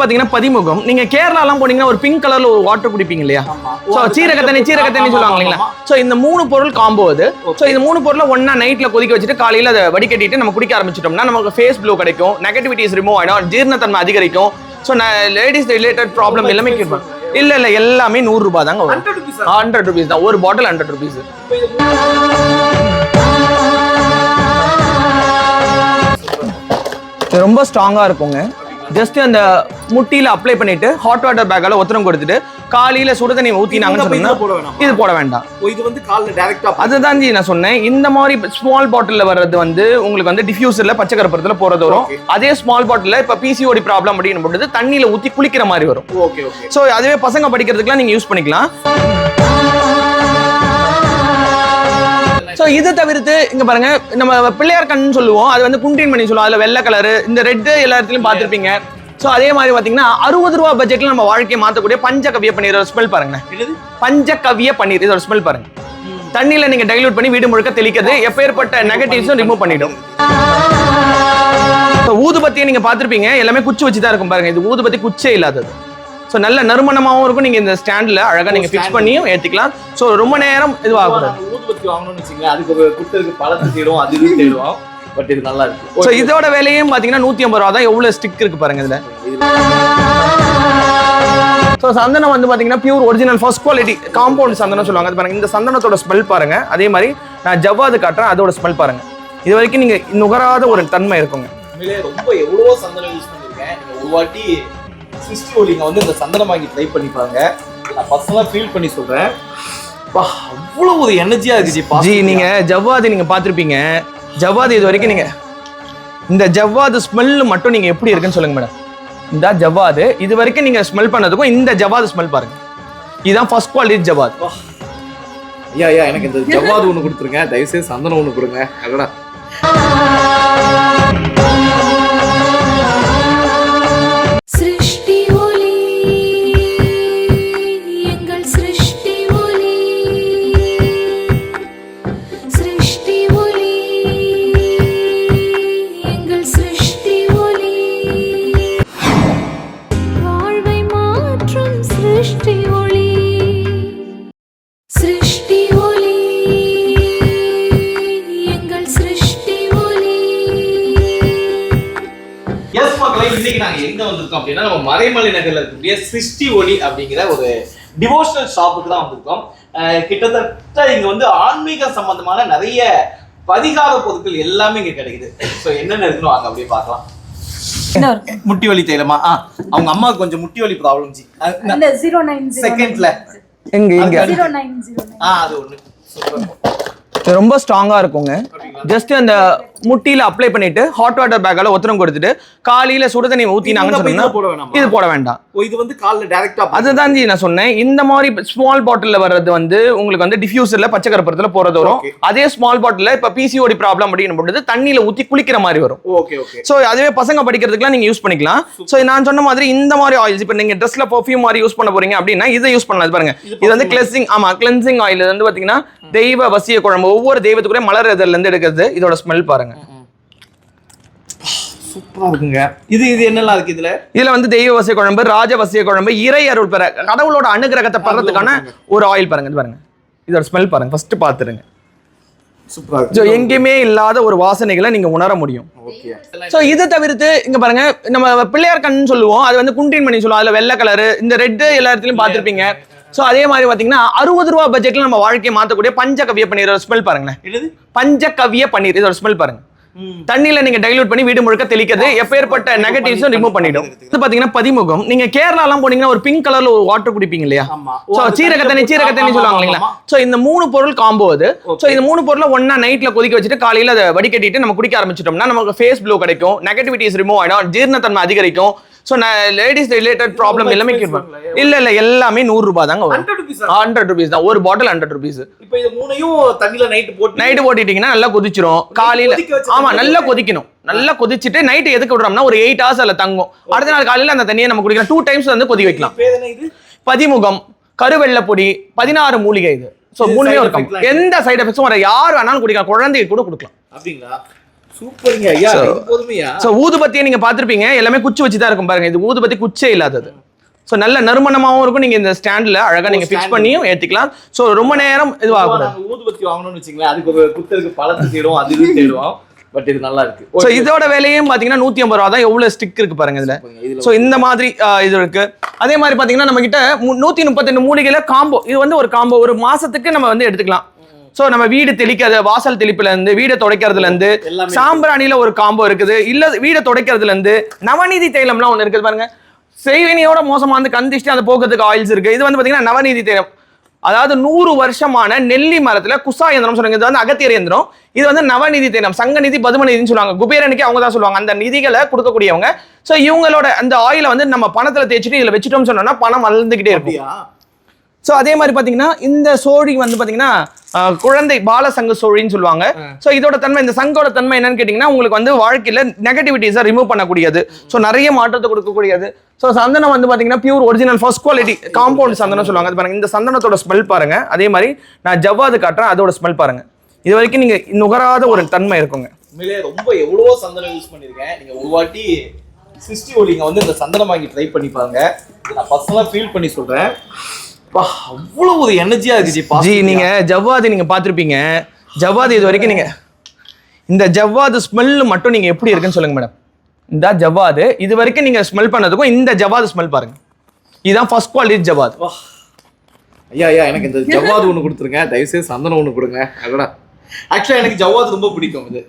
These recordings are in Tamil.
பாத்தீங்கன்னா பதிமுகம். நீங்க கேரளாலாம் போனீங்கன்னா ஒரு பிங்க் கலர்ல ஒரு வாட்டர் குடிப்பீங்க இல்லையா? சோ சீரக தண்ணி சீரக தண்ணி சொல்லுவாங்க இல்லைங்களா? சோ இந்த மூணு பொருள் காம்போ அது. சோ இந்த மூணு பொருளை ஒண்ணா நைட்ல கொதிக்க வச்சுட்டு காலையில அதை வடிகட்டிட்டு நம்ம குடிக்க ஆரம்பிச்சிட்டோம்னா நமக்கு ஃபேஸ் ப்ளோ கிடைக்கும். நெகட்டிவிட்டிஸ் ரிமூவ் ஆயிடும். ஜீரணத்தன்மை அதிகரிக்கும். சோ லேடிஸ் ரிலேட்டட் ப்ராப்ளம் எல்லாமே பண்ணும் இல்ல இல்ல எல்லாமே நூறு ரூபாய் தாங்க வரும். ஹண்ட்ரட் ருபீஸ் தான். ஒரு பாட்டில் ஹண்ட்ரட் ருபீஸ் ரொம்ப ஸ்ட்ராங்கா இருக்குங்க. ஜஸ்ட் அந்த முட்டியில அப்ளை பண்ணிட்டு ஹாட் வாட்டர் பேக்கால ஒத்தரம் கொடுத்துட்டு காலையில சுடு தண்ணி ஊத்தினாங்கன்னு இது போட வேண்டாம். இது வந்து கால்ல டைரக்டா அதுதான் ஜி நான் சொன்னேன். இந்த மாதிரி ஸ்மால் பாட்டில்ல வர்றது வந்து உங்களுக்கு வந்து டிஃப்யூசர்ல பச்சை கருப்பரத்துல போறது வரும். அதே ஸ்மால் பாட்டில்ல இப்ப பிசிஓடி ப்ராப்ளம் அப்படின்னு பொழுது தண்ணியில ஊத்தி குளிக்கிற மாதிரி வரும். ஓகே ஓகே சோ அதுவே பசங்க படிக்கிறதுக்குலாம் நீங்க யூஸ் பண்ணிக்கலாம். இது தவிர்த்து இங்க பாருங்க நம்ம பிள்ளையார் கண்ணு சொல்லுவோம். அது வந்து குண்டின் மணி சொல்லுவோம். அதுல வெள்ளை கலர் இந்த ரெட் எல்லா இடத்துலயும் பார்த்திருப்பீங்க சோ அதே மாதிரி பாத்தீங்கன்னா அறுபது ரூபா பட்ஜெட்ல நம்ம வாழ்க்கையை மாத்தக்கூடிய பஞ்சகவிய பன்னீர். ஸ்மெல் பாருங்க பஞ்சகவிய பன்னீர். இதோட ஸ்மெல் பாருங்க. தண்ணியில நீங்க டைல்யூட் பண்ணி வீடு முழுக்க தெளிக்கிறது எப்பேற்பட்ட நெகட்டிவ்ஸும் ரிமூவ் பண்ணிடும். ஊதுபத்தியை நீங்க பார்த்திருப்பீங்க. எல்லாமே குச்சி வச்சு தான் இருக்கும் பாருங்க. இது ஊதுபத்தி குச்சே இல்லாதது. ஸோ நல்ல நறுமணமாகவும் இருக்கும். நீங்க இந்த ஸ்டாண்ட்ல அழகா நீங்க ஃபிக்ஸ் பண்ணியும் ஏத்திக்கலாம். ஸோ ரொம்ப நேரம் இதுவாகக்கூடாது ஊதுபத்தி வாங்கணும்னு வச்சுங்களேன் அதுக்கு ஒரு பழத்தை தேடுவோம் அது இது தேடுவோம். பட் இது நல்லா இருக்கு. ஸோ இதோட விலையும் பாத்தீங்கன்னா நூத்தி ஐம்பது ரூபா தான். எவ்வளவு ஸ்டிக் இருக்கு பாருங்க இதுல. ஸோ சந்தனம் வந்து பாத்தீங்கன்னா pure original first quality compound சந்தனம் சொல்லுவாங்க. அது பாருங்க இந்த சந்தனத்தோட ஸ்மெல் பாருங்க. அதே மாதிரி நான் ஜவ்வாது காட்டுறேன் அதோட ஸ்மெல் பாருங்க. இது வரைக்கும் நீங்க நுகராத ஒரு தன்மை இருக்குங்க. ரொம்ப எவ்வளவோ சந்தனம் யூஸ் பண்ணிருக்கேன் ஒரு வாட்டி சிஸ்டி ஒலிங்க வந்து இந்த சந்தனம் வாங்கி ட்ரை பண்ணி பாருங்க. நான் பர்சனலா ஃபீல் பண்ணி சொல்றேன். வா அவ்வளவு ஒரு எனர்ஜியா இருக்கு ஜி ஜி positive-ஆ. நீங்க ஜவ்வாது நீங்க பார்த்திருப்பீங்க. ஜவ்வாது இது வரைக்கும் நீங்க இந்த ஜவ்வாது ஸ்மெல் மட்டும் நீங்க எப்படி இருக்குன்னு சொல்லுங்க மேடம் இந்த ஜவ்வாது இது வரைக்கும் நீங்க ஸ்மெல் பண்ணதுக்கும் இந்த ஜவ்வாது ஸ்மெல் பாருங்க. இதுதான் ஃபர்ஸ்ட் குவாலிட்டி ஜவ்வாது. ஐயா ஐயா எனக்கு இந்த ஜவ்வாது ஒண்ணு கொடுத்துருங்க. தயவு செய்து சந்தனம் ஒண்ணு கொடுங்க. அடடா. வந்திருக்கோம் அப்படின்னா நம்ம மறைமலை நகர்ல இருக்கக்கூடிய சிருஷ்டி ஒளி அப்படிங்கிற ஒரு டிவோஷனல் ஷாப்புக்கு தான் வந்திருக்கோம். கிட்டத்தட்ட இங்க வந்து ஆன்மீக சம்பந்தமான நிறைய பதிகார பொருட்கள் எல்லாமே இங்க கிடைக்குது. ஸோ என்னென்ன இருக்குன்னு வாங்க அப்படியே பார்க்கலாம். முட்டி வலி தைலமா? ஆ அவங்க அம்மாவுக்கு கொஞ்சம் முட்டி வலி ப்ராப்ளம் ஜி. அந்த ஜீரோ நைன் செகண்ட்ல எங்க இங்க. ஜீரோ நைன் ஜீரோ ஆ அது இது ரொம்ப ஸ்ட்ராங்கா இருக்குங்க. ஜஸ்ட் அந்த முட்டியில அப்ளை பண்ணிட்டு ஹாட் வாட்டர் பேக்கால ஒத்தரம் கொடுத்துட்டு காலையில சுடு தண்ணி ஊத்தினாங்கன்னு இந்த சொன்னா போட வேணாமா? இது போட வேண்டாம். இது வந்து கால்ல டைரக்டா அதுதான் ஜி நான் சொன்னேன். இந்த மாதிரி ஸ்மால் பாட்டில்ல வர்றது வந்து உங்களுக்கு வந்து டிஃப்யூசர்ல பச்சை கருப்பரத்துல போறது வரும். அதே ஸ்மால் பாட்டில்ல இப்ப பிசிஓடி ப்ராப்ளம் அப்படின்னு பொழுது தண்ணியில ஊத்தி குளிக்கிற மாதிரி வரும். சோ அதுவே பசங்க படிக்கிறதுக்குலாம் நீங்க யூஸ் பண்ணிக்கலாம். சோ நான் சொன்ன மாதிரி இந்த மாதிரி ஆயில்ஸ் இப்போ நீங்க ட்ரெஸ்ல பர்ஃபியூம் மாதிரி யூஸ் பண்ண போறீங்க அப்படின்னா இதை யூஸ் பண்ணலாம். பாருங்க. இது வந்து கிளென்சிங் ஆமா கிளென்சிங் ஆயில் வந்து பாத்தீங்கன்னா தெய்வ வசிய குழம்பு ஒவ்வொரு தெய்வத்துக்குரிய மலர் இதழ்ல இருந்து எடுக்கிறது இதோட ஸ்மெல் பாருங்க. சூப்பரா இருக்குங்க இது இது என்னெல்லாம் இருக்கு இதுல? இதுல வந்து தெய்வ வசிய குழம்பு ராஜ வசிய குழம்பு இறை அருள் பெற கடவுளோட அனுகிரகத்தை பெறதுக்கான ஒரு ஆயில் பாருங்க இது பாருங்க. இதோட ஸ்மெல் பாருங்க ஃபர்ஸ்ட் பாத்துருங்க. ஸோ எங்கேயுமே இல்லாத ஒரு வாசனைகளை நீங்க உணர முடியும். ஸோ இது தவிர்த்து இங்க பாருங்க நம்ம பிள்ளையார் கண்ணு சொல்லுவோம் அது வந்து குண்டின் மணி சொல்லுவோம் அதுல வெள்ளை கலர் இந்த ரெட் எல்லா இடத்துலயும் பார்த்திருப்பீங்க ஸோ அதே மாதிரி பாத்தீங்கன்னா அறுபது ரூபா பட்ஜெட்ல நம்ம வாழ்க்கையை மாத்தக்கூடிய பஞ்சகவிய பன்னீர் ஸ்மெல் பாருங்களேன். பஞ்சகவிய பன்னீர் இதோட ஸ்மெல் பாருங்க. தண்ணியில நீங்க டைல்யூட் பண்ணி வீடு முழுக்க தெளிக்கிறது எப்பேற்பட்ட நெகட்டிவ்ஸும் ரிமூவ் பண்ணிடும். இது பாத்தீங்கன்னா பதிமுகம். நீங்க கேரளாலாம் போனீங்கன்னா ஒரு பிங்க் கலர்ல ஒரு வாட்டர் குடிப்பீங்க இல்லையா? சோ சீரக தண்ணி சீரக தண்ணி சொல்லுவாங்க இல்லைங்களா? சோ இந்த மூணு பொருள் காம்போ அது. சோ இந்த மூணு பொருளை ஒண்ணா நைட்ல கொதிக்க வச்சுட்டு காலையில அதை வடிகட்டிட்டு நம்ம குடிக்க ஆரம்பிச்சிட்டோம்னா நமக்கு ஃபேஸ் ப்ளோ கிடைக்கும். நெகட்டிவிட்டிஸ் ரிமூவ் ஆயிடும். ஜீரணத்தன்மை அதிகரிக்கும். சோ லேடிஸ் ரிலேட்டட் ப்ராப்ளம் எல்லாமே பண்ணும் இல்ல இல்ல எல்லாமே நூறு ரூபாய் தாங்க வரும். ஹண்ட்ரட் ருபீஸ் தான். ஒரு பாட்டில் ஹண்ட்ரட் ருபீஸ் இப்போ இது மூணையும் தண்ணியில நைட் போட்டு நைட்டு போட்டுட்டீங்கன்னா நல்லா கொதிச்சிரும். காலையில ஆமா நல்லா கொதிக்கணும். நல்லா கொதிச்சுட்டு நைட்டு எதுக்கு விடுறோம்னா ஒரு எயிட் ஹவர்ஸ் அதுல தங்கும். அடுத்த நாள் காலையில அந்த தண்ணியை நம்ம குடிக்கலாம். டூ டைம்ஸ் வந்து கொதி வைக்கலாம். பதிமுகம் கருவெள்ளை பொடி பதினாறு மூலிகை இது. ஸோ மூணுமே இருக்கும் எந்த சைடு எஃபெக்ட்ஸும் வர யார் வேணாலும் குடிக்கலாம். குழந்தைக்கு கூட கொடுக்கலாம். அப்படிங்களா? சூப்பருங்க ஐயா போதுமையா ஸோ ஊதுபத்தியை நீங்க பார்த்திருப்பீங்க. எல்லாமே குச்சி வச்சு தான் இருக்கும் பாருங்க. இது ஊதுபத்தி குச்சே இல்லாதது. ஸோ நல்ல நறுமணமாகவும் இருக்கும். நீங்க இந்த ஸ்டாண்ட்ல அழகா நீங்க ஃபிக்ஸ். பண்ணியும் ஏத்திக்கலாம். ஸோ ரொம்ப நேரம் நாங்க ஊதுபத்தி வாங்கணும்னு வச்சுங்களேன் அதுக்கு ஒரு குத்தருக்கு பழத்தை தேடுவோம் அது இது தேடுவோம். பட் இது நல்லா இருக்கு. ஸோ இதோட விலையும் பாத்தீங்கன்னா நூத்தி ஐம்பது ரூபா தான் எவ்வளவு ஸ்டிக் இருக்கு பாருங்க இதுல. ஸோ இந்த மாதிரி இது இருக்கு. அதே மாதிரி பாத்தீங்கன்னா நம்ம கிட்ட நூத்தி முப்பத்தெண்டு மூலிகையில காம்போ இது வந்து ஒரு காம்போ ஒரு மாசத்துக்கு நம்ம வந்து எடுத்துக்கலாம். ஸோ நம்ம வீடு தெளிக்கிறது வாசல் தெளிப்புல இருந்து வீடை துடைக்கிறதுல இருந்து சாம்பிராணியில ஒரு காம்போ இருக்குது. இல்ல வீடை துடைக்கிறதுல இருந்து நவநீதி தைலம்லாம் ஒண்ணு இருக்குது பாருங்க. செய்வினியோட மோசமா வந்து கந்திஷ்டி அந்த போக்குறதுக்கு ஆயில்ஸ் இருக்கு. இது வந்து பாத்தீங்கன்னா நவநீதி தைலம் அதாவது நூறு வருஷமான நெல்லி மரத்துல குசா இயந்திரம் சொல்றாங்க இது வந்து அகத்தியர் இயந்திரம். இது வந்து நவநிதி தைலம் சங்கநிதி பதுமநிதினு சொல்லுவாங்க. குபேரனுக்கு அவங்க தான் சொல்லுவாங்க. அந்த நிதிகளை கொடுக்கக்கூடியவங்க. ஸோ இவங்களோட அந்த ஆயிலை வந்து நம்ம பணத்துல தேய்ச்சிட்டு இதுல வச்சுட்டோம்னு சொன்னோம்னா பணம் வளர்ந்துகிட்டே இருக்கும். ஸோ அதே மாதிரி பார்த்தீங்கன்னா இந்த சோழி வந்து பார்த்தீங்கன்னா குழந்தை பாலசங்க சோழின்னு சொல்லுவாங்க. ஸோ இதோட தன்மை இந்த சங்கோட தன்மை என்னன்னு கேட்டிங்கன்னா உங்களுக்கு வந்து வாழ்க்கையில் நெகட்டிவிட்டிஸை ரிமூவ் பண்ணக்கூடியது. ஸோ நிறைய மாற்றத்தை கொடுக்கக்கூடியது. ஸோ சந்தனம் வந்து பார்த்தீங்கன்னா pure original first quality compound சந்தனம் சொல்லுவாங்க. அது பாருங்க இந்த சந்தனத்தோட ஸ்மெல் பாருங்க. அதே மாதிரி நான் ஜவ்வாது காட்டுறேன் அதோட ஸ்மெல் பாருங்க. இது வரைக்கும் நீங்க நுகராத ஒரு தன்மை இருக்குங்க. உண்மையிலே ரொம்ப எவ்வளவோ சந்தனம் யூஸ் பண்ணிருக்கேன் நீங்க ஒரு வாட்டி சிஸ்டி ஒலிங்க வந்து இந்த சந்தனம் வாங்கி ட்ரை பண்ணி பாருங்க. இதை நான் பர்சனலா ஃபீல் பண்ணி சொல்றேன். அவ்வளவு ஒரு எனர்ஜியா இருக்கு ஜி. நீங்க ஜவ்வாது நீங்க பார்த்திருப்பீங்க ஜவ்வாது இது வரைக்கும் நீங்க இந்த ஜவ்வாது ஸ்மெல் மட்டும் நீங்க எப்படி இருக்குன்னு சொல்லுங்க மேடம் இந்த ஜவ்வாது இது வரைக்கும் நீங்க ஸ்மெல் பண்ணதுக்கும் இந்த ஜவ்வாது ஸ்மெல் பாருங்க. இதுதான் ஃபர்ஸ்ட் குவாலிட்டி ஜவ்வாது. ஐயா ஐயா எனக்கு இந்த ஜவ்வாது ஒண்ணு கொடுத்துருங்க. தயவுசெய்து சந்தனம் ஒண்ணு கொடுங்க. அடடா. ஆக்சுவலா எனக்கு ஜவ்வாது ரொம்ப பிடிக்கும் இது.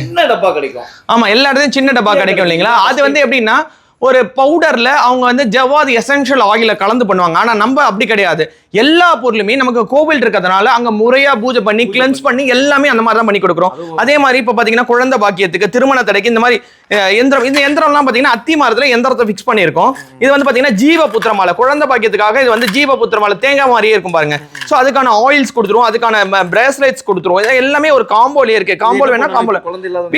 சின்ன டப்பா கிடைக்கும். ஆமா எல்லா இடத்துலயும் சின்ன டப்பா கிடைக்கும் இல்லைங்களா? அது வந்து எப்படின்னா ஒரு பவுடர்ல அவங்க வந்து ஜவ்வாது எசென்ஷியல் ஆயில கலந்து பண்ணுவாங்க. ஆனா நம்ம அப்படி கிடையாது. எல்லா பொருளுமே நமக்கு கோவில் இருக்கிறதுனால அங்க முறையா பூஜை பண்ணி கிளென்ஸ் பண்ணி. எல்லாமே அந்த மாதிரி தான் பண்ணி கொடுக்குறோம். அதே மாதிரி இப்ப பாத்தீங்கன்னா குழந்தை பாக்கியத்துக்கு திருமண தடைக்கு இந்த மாதிரி எந்திரம் இந்த எந்திரம்லாம் பாத்தீங்கன்னா அத்தி மரத்துல எந்திரத்தை ஃபிக்ஸ் பண்ணியிருக்கோம். இது வந்து பாத்தீங்கன்னா ஜீவ புத்திரமாலை குழந்தை பாக்கியத்துக்காக இது வந்து ஜீவ புத்திரமாலை தேங்காய் மாதிரியே இருக்கும் பாருங்க. சோ அதுக்கான ஆயில்ஸ் கொடுத்துருவோம். அதுக்கான பிரேஸ்லெட்ஸ் கொடுத்துருவோம். இது எல்லாமே ஒரு காம்போலயே இருக்கு. காம்போல வேணா காம்போல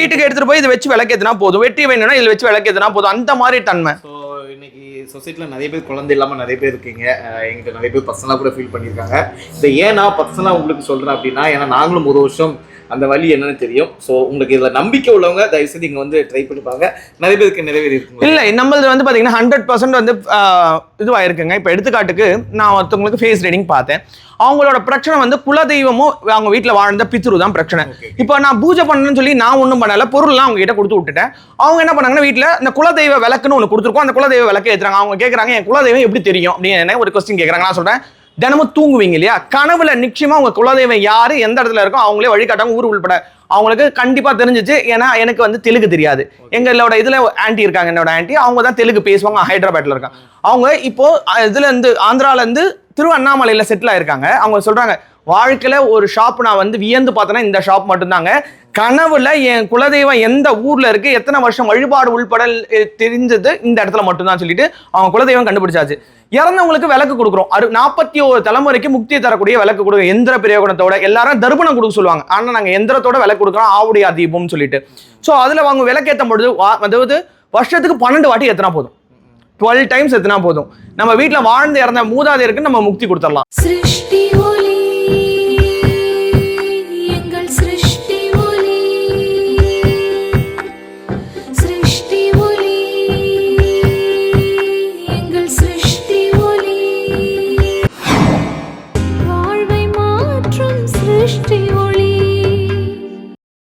வீட்டுக்கு எடுத்துட்டு போய் இதை வச்சு விளக்கேத்துனா போதும். வெட்டி வேணும்னா இதுல வச்சு விளக்கேத்துனா போதும். அந்த மாதிரி தன்மை. ஸோ இன்னைக்கு சொசைட்டியில் நிறைய பேர் குழந்தை இல்லாமல் நிறைய பேர் இருக்கீங்க. எங்கிட்ட நிறைய பேர் பர்சனலாக கூட ஃபீல் பண்ணியிருக்காங்க. இந்த ஏன் நான் பர்சனலாக உங்களுக்கு சொல்கிறேன் அப்படின்னா ஏன்னா நாங்களும் ஒரு வருஷம் அந்த வழி என்னன்னு தெரியும். ஸோ உங்களுக்கு இதில் நம்பிக்கை உள்ளவங்க தயவுசெய்து இங்கே வந்து ட்ரை பண்ணி பாருங்க. நிறைய பேருக்கு நிறைவேறி இருக்குங்க இல்ல நம்மளது வந்து பாத்தீங்கன்னா ஹண்ட்ரட் பர்சன்ட் வந்து இதுவாயிருக்குங்க. இப்ப எடுத்துக்காட்டுக்கு நான் ஒருத்தவங்களுக்கு ஃபேஸ் ரீடிங் பார்த்தேன். அவங்களோட பிரச்சனை வந்து குலதெய்வமும் அவங்க வீட்ல வாழ்ந்த பித்ரு தான் பிரச்சனை. இப்போ நான் பூஜை பண்ணணும்னு சொல்லி நான் ஒன்றும் பண்ணல பொருள்லாம் அவங்க கிட்ட கொடுத்து விட்டுட்டேன். அவங்க என்ன பண்ணாங்கன்னா வீட்ல இந்த குலதெய்வ விளக்குன்னு ஒன்று கொடுத்துருக்கோம். அந்த குலதெய்வ விளக்கு ஏத்துறாங்க. அவங்க கேட்குறாங்க என் குலதெய்வம் எப்படி தெரியும்? அப்படின்னு என்ன ஒரு கொஸ்டின் கேட்குறாங்க நான் சொல்றேன் தினமும் தூங்குவீங்க இல்லையா? கனவுல நிச்சயமா உங்க குலதெய்வம் யாரு எந்த இடத்துல இருக்கோ அவங்களே வழிகாட்டாங்க ஊர் உள்பட. அவங்களுக்கு கண்டிப்பா தெரிஞ்சிச்சு. ஏன்னா எனக்கு வந்து தெலுங்கு தெரியாது. எங்களோட இதுல ஆன்ட்டி இருக்காங்க. என்னோட ஆன்ட்டி அவங்க தான் தெலுங்கு பேசுவாங்க. ஹைதராபாத்ல இருக்காங்க. அவங்க இப்போ இதுல இருந்து ஆந்திரால இருந்து திருவண்ணாமலையில் செட்டில் ஆயிருக்காங்க. அவங்க சொல்கிறாங்க வாழ்க்கையில் ஒரு ஷாப் நான் வந்து வியந்து பார்த்தேன்னா இந்த ஷாப் மட்டும்தாங்க. கனவுல என் குலதெய்வம் எந்த ஊர்ல இருக்கு எத்தனை வருஷம் வழிபாடு உள்பட தெரிஞ்சது இந்த இடத்துல மட்டும்தான் சொல்லிட்டு அவங்க குலதெய்வம் கண்டுபிடிச்சாச்சு. இறந்தவங்களுக்கு விளக்கு கொடுக்குறோம். அறு நாற்பத்தி ஒரு தலைமுறைக்கு முக்தியை தரக்கூடிய விளக்கு கொடுக்க எந்திர பிரயோகணத்தோட எல்லாரும் தர்ப்பணம் கொடுக்க சொல்லுவாங்க. ஆனா நாங்க எந்திரத்தோட விளக்கு கொடுக்குறோம். ஆவுடைய தீபம்னு சொல்லிட்டு. ஸோ அதுல அவங்க விளக்கேற்றும் பொழுது வா- அதாவது வருஷத்துக்கு பன்னெண்டு வாட்டி எத்தனா போதும். டுவெல் டைம்ஸ் எத்தினா போதும். நம்ம வீட்டில் வாழ்ந்து இறந்த மூதாதையருக்கு நம்ம முக்தி கொடுத்துடலாம்.